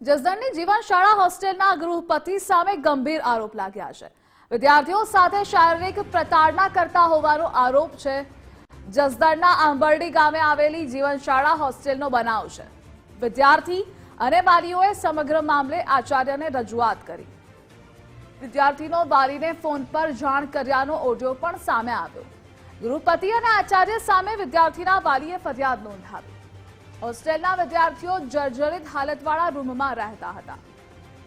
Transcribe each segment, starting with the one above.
જસદણની જીવન શાળા હોસ્ટેલના ગૃહપતિ સામે ગંભીર આરોપ લાગ્યા છે. વિદ્યાર્થીઓ સાથે શારીરિક પ્રતાડના કરતા હોવાનો આરોપ છે. જસદણના આંબરડી ગામે આવેલી જીવન શાળા હોસ્ટેલનો બનાવ છે. વિદ્યાર્થી અને વાલીઓએ સમગ્ર મામલે આચાર્યને રજૂઆત કરી. વિદ્યાર્થીનો વાલીને ફોન પર જાણ કર્યાનો ઓડિયો પણ સામે આવ્યો. ગૃહપતિ અને આચાર્ય સામે વિદ્યાર્થીના વાલીએ ફરિયાદ નોંધાવી. હોસ્ટેલના વિદ્યાર્થીઓ જર્જરિત હાલતવાળા રૂમમાં રહેતા હતા.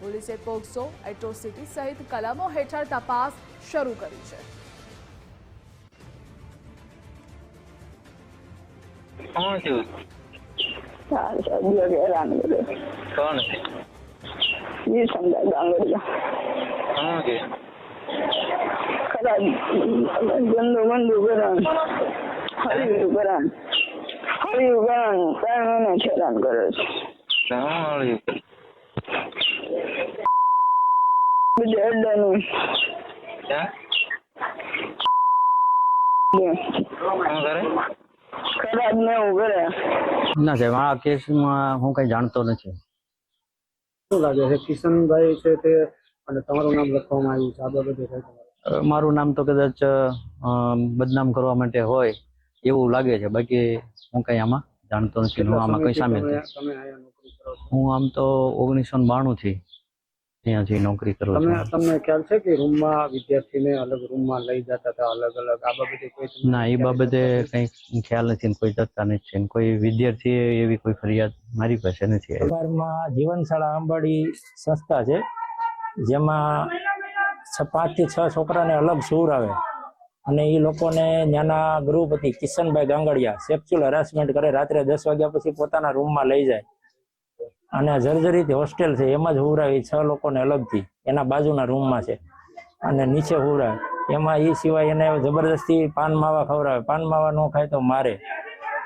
પોલીસે પોક્સો એટ્રોસિટી સહિત કલમો હેઠળ તપાસ શરૂ કરી છે. કોણ કરે કોણ છે? જી સમજાય ગાંગડિયા કોણ કે ખરા ગંદુ ગંદુ કરણ હળિયું કરણ ત્રણ મહિને હેરાન કરે છે બીજે અડ્ડાનું ખરાબ ને એવું કરે ના સાહેબ આ કેસમાં હું કઈ જાણતો નથી શું લાગે છે કિશનભાઈ છે તે અને તમારું નામ લખવામાં આવ્યું છે આ બાબતે મારું નામ તો કદાચ બદનામ કરવા માટે હોય。એવું લાગે છે. બાકી હું કઈ આમાં જાણતો નથી. હું આમાં કઈ છો? હું આમ તો ઓગણીસો બાણું થી ત્યાંથી નોકરી કરું તમે છું. તમને ખ્યાલ છે કે રૂમમાં વિદ્યાર્થીને અલગ રૂમમાં લઈ જતા હતા અલગ અલગ? આ બાબતે કોઈ ના એ બાબતે? કઈ ખ્યાલ નથી કોઈ જતા નથી કોઈ વિદ્યાર્થી એવી કોઈ ફરિયાદ મારી પાસે નથી સરકારમાં જીવનશાળા આંબાડી સંસ્થા છે જેમાં પાંચ પાંચથી છ છોકરાને અલગ સૂર આવે. અને એ લોકોને ત્યાંના ગૃહપતિ કિશનભાઈ ગાંગડિયા. સેક્સ્યુઅલ હરાસમેન્ટ કરે, રાત્રે દસ વાગ્યા પછી પોતાના રૂમમાં લઈ જાય. અને જર્જરિત હોસ્ટેલ છે, એમાં જ હુવરાવે છ લોકોને અલગથી. એના બાજુના રૂમમાં છે. અને નીચે હુવરાવે એમાં એ સિવાય એને જબરદસ્તી પાન માવા ખવડાવે. પાન માવા ન ખાય તો મારે.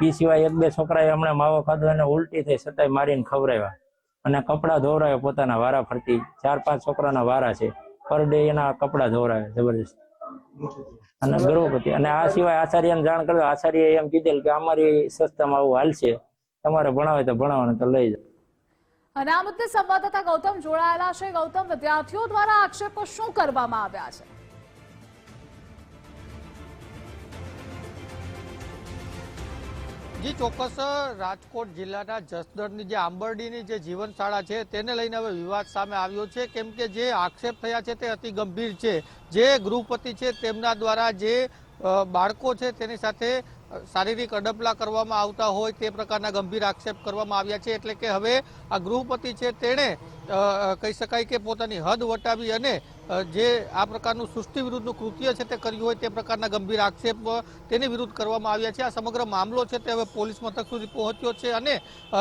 એ સિવાય એક બે છોકરાએ હમણાં માવો ખાધો એને ઉલટી થઈ છતાંય મારીને ખવડાવ્યા. અને કપડાં ધોવરાવે પોતાના વારા ફરતી. ચાર પાંચ છોકરાના વારા છે. પર ડે એના કપડાં ધોવરાવે જબરદસ્ત અને ગર્ભવતી અને આ સિવાય આચાર્યને જાણ કર્યું આચાર્ય એમ કીધેલ કે અમારી સંસ્થામાં આવું હાલશે તમારે ભણાવે તો ભણાવવાનું તો લઈ જાઓ. અને આ મુદ્દે સંવાદદાતા ગૌતમ જોડાયેલા છે. ગૌતમ વિદ્યાર્થીઓ દ્વારા આક્ષેપો શું કરવામાં આવ્યા છે? જી, ચોક્કસ રાજકોટ જિલ્લાના જસદણની જે આંબરડીની જે જીવનશાળા છે, તેને લઈને હવે વિવાદ સામે આવ્યો છે. કેમ કે જે આક્ષેપ થયા છે તે અતિ ગંભીર છે. જે ગૃહપતિ છે તેમના દ્વારા જે બાળકો છે તેની સાથે શારીરિક અડપલા કરવામાં આવતા હોય તે પ્રકારના ગંભીર આક્ષેપ કરવામાં આવ્યા છે. એટલે કે હવે આ ગૃહપતિ છે તેણે કહી શકાય કે પોતાની હદ વટાવી અને જે આ પ્રકારનું સૃષ્ટિ વિરુદ્ધનું કૃત્ય છે તે કર્યું હોય તે પ્રકારના ગંભીર આક્ષેપ તેની વિરુદ્ધ કરવામાં આવ્યા છે. આ સમગ્ર મામલો છે તે હવે પોલીસ મથક સુધી પહોંચ્યો છે અને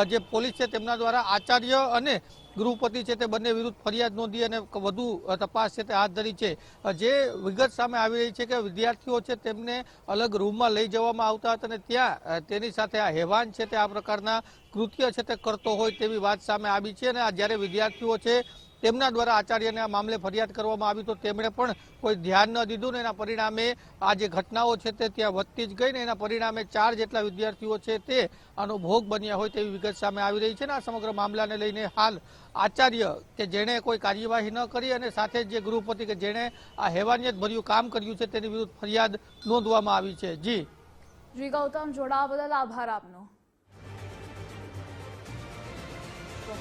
જે પોલીસ છે તેમના દ્વારા આચાર્ય અને ગૃહપતિ છે તે બંને વિરુદ્ધ ફરિયાદ નોંધી અને વધુ તપાસ છે તે હાથ ધરી છે. જે વિગત સામે આવી રહી છે કે વિદ્યાર્થીઓ છે તેમને અલગ રૂમમાં લઈ જવામાં આવતા હતા અને ત્યાં તેની સાથે આ હેવાન છે તે આ પ્રકારના કૃત્ય છે તે કરતો હોય તેવી વાત સામે આવી છે અને આ જ્યારે વિદ્યાર્થીઓ છે, તેમના દ્વારા આચાર્યને આ મામલે ફરિયાદ કરવામાં આવી તો તેમણે પણ કોઈ ધ્યાન ન દીધું ને એના પરિણામે આ જે ઘટનાઓ છે તે ત્યાં વધતી જ ગઈ ને એના પરિણામે ચાર જેટલા વિદ્યાર્થીઓ છે તે આનો ભોગ બન્યા હોય તેવી વિગત સામે આવી રહી છે ને આ સમગ્ર મામલાને લઈને હાલ આચાર્ય કે જેણે કોઈ કાર્યવાહી ન કરી અને સાથે જ ગૃહપતિ કે જેણે આ હેવાનિયત ભર્યું કામ કર્યું છે તેની વિરુદ્ધ ફરિયાદ નોંધવામાં આવી છે. જી. જી ગૌતમ જોડાવા બદલ આભાર આપનો.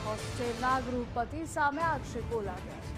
હોસ્ટેલના ગૃહપતિ સામે આક્ષેપો લાગ્યા છે.